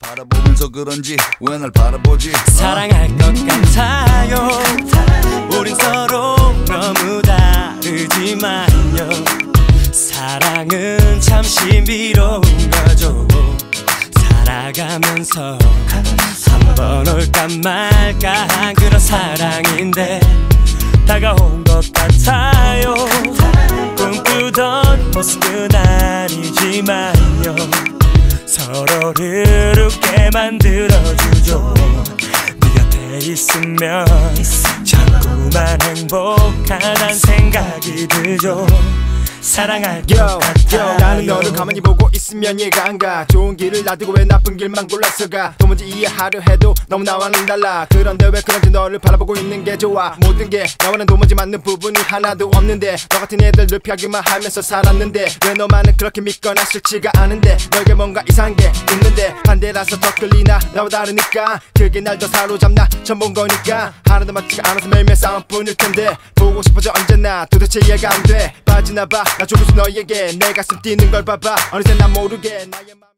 바라보면서 그런지 왜 날 바라보지? 사랑할 것 같아요. 우린 서로 너무 다르지만요. 사랑은 참 신비로운 거죠. 살아가면서 한 번 올까 말까 한 그런 사랑인데 다가온 것 같아요. 꿈꾸던 모습은 아니지만요 서로를 웃게 만들어주죠. 네 곁에 있으면 자꾸만 행복하단 생각이 들죠. 사랑할 것 같아요. yo, 나는 너를 가만히 보고 있으면 이해가 안가. 좋은 길을 놔두고 왜 나쁜 길만 골라서 가 도무지 이해하려 해도 너무 나와는 달라. 그런데 왜 그런지 너를 바라보고 있는 게 좋아. 모든 게 나와는 도무지 맞는 부분이 하나도 없는데 너 같은 애들을 피하기만 하면서 살았는데 왜 너만은 그렇게 믿거나 싫지가 않은데 너에게 뭔가 이상한 게 있는데 반대라서 더 끌리나? 나와 다르니까. 그게 날 더 사로잡나? 처음 본 거니까. 하나도 맞지가 않아서 매일매일 싸움 뿐일 텐데 보고 싶어져 언제나 도대체 이해가 안돼 빠지나 봐나 조금씩 너에게 내 가슴 뛰는 걸 봐봐. 어느새 난 모르게 나의 맘